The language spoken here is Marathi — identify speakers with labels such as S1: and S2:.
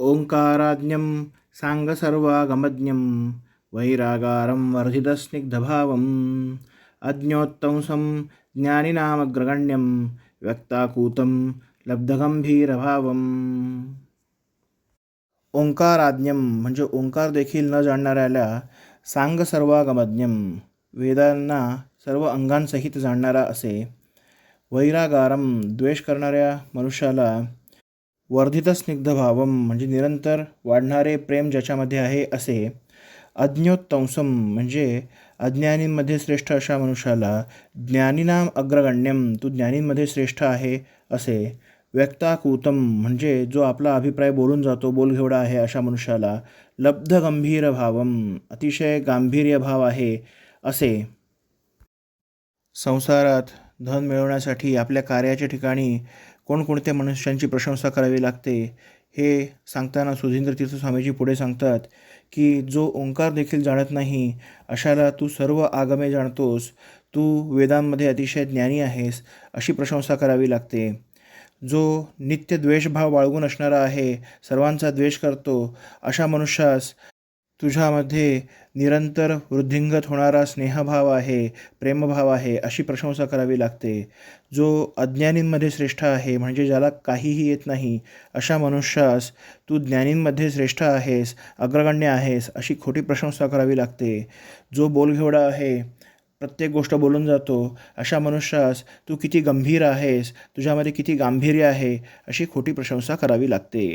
S1: ओङ्काराज्ञं साङ्गसर्वागमज्ञं वैरागारं वर्धितस्निग्धभावम् अज्ञोत्तंसं ज्ञानिनामग्रगण्यं व्यक्ताकूतं लब्धगंभीरभावम् ओंकाराज्ञम म्हणजे ओंकार देखील न जाणणाऱ्याला सांग सर्वागमज्ञम वेदांना सर्व अंगांसहित जाणणारा असे वैरागारम द्वेष करणाऱ्या मनुष्याला वर्धित स्निग्धभावम म्हणजे निरंतर वाढणारे प्रेम ज्याच्यामध्ये आहे असे अज्ञोत्तंसम म्हणजे अज्ञानींमध्ये श्रेष्ठ अशा मनुष्याला ज्ञानीनाम अग्रगण्यम तू ज्ञानींमध्ये श्रेष्ठ आहे असे व्यक्ताकूतम म्हणजे जो आपला अभिप्राय बोलून जातो बोलघेवडा आहे अशा मनुष्याला लब्ध गंभीर भावम अतिशय गांभीर्य भाव आहे असे. संसारात धन मिळवण्यासाठी आपल्या कार्याच्या ठिकाणी कोणकोणत्या मनुष्यांची प्रशंसा करावी लागते हे सांगताना सुधींद्र तीर्थ स्वामीजी पुढे सांगतात की जो ओंकार देखील जाणत नाही अशाला तू सर्व आगमे जाणतोस. तू वेदांमध्ये अतिशय ज्ञानी आहेस अशी प्रशंसा करावी लागते. जो नित्य द्वेषभाव बाळगून असणारा आहे सर्वांचा द्वेष करतो अशा मनुष्यास तुझ्यामध्ये निरंतर वृद्धिंगत होणारा स्नेहभाव आहे प्रेमभाव आहे अशी प्रशंसा करावी लागते. जो अज्ञानींमध्ये श्रेष्ठ आहे म्हणजे ज्याला काहीही येत नाही अशा मनुष्यास तू ज्ञानींमध्ये श्रेष्ठ आहेस अग्रगण्य आहेस अशी खोटी प्रशंसा करावी लागते. जो बोलघेवडा आहे प्रत्येक गोष्ट बोलून जातो अशा मनुष्यास तू किती गंभीर आहेस तुझ्यामध्ये किती गांभीर्य आहे अशी खोटी प्रशंसा करावी लागते.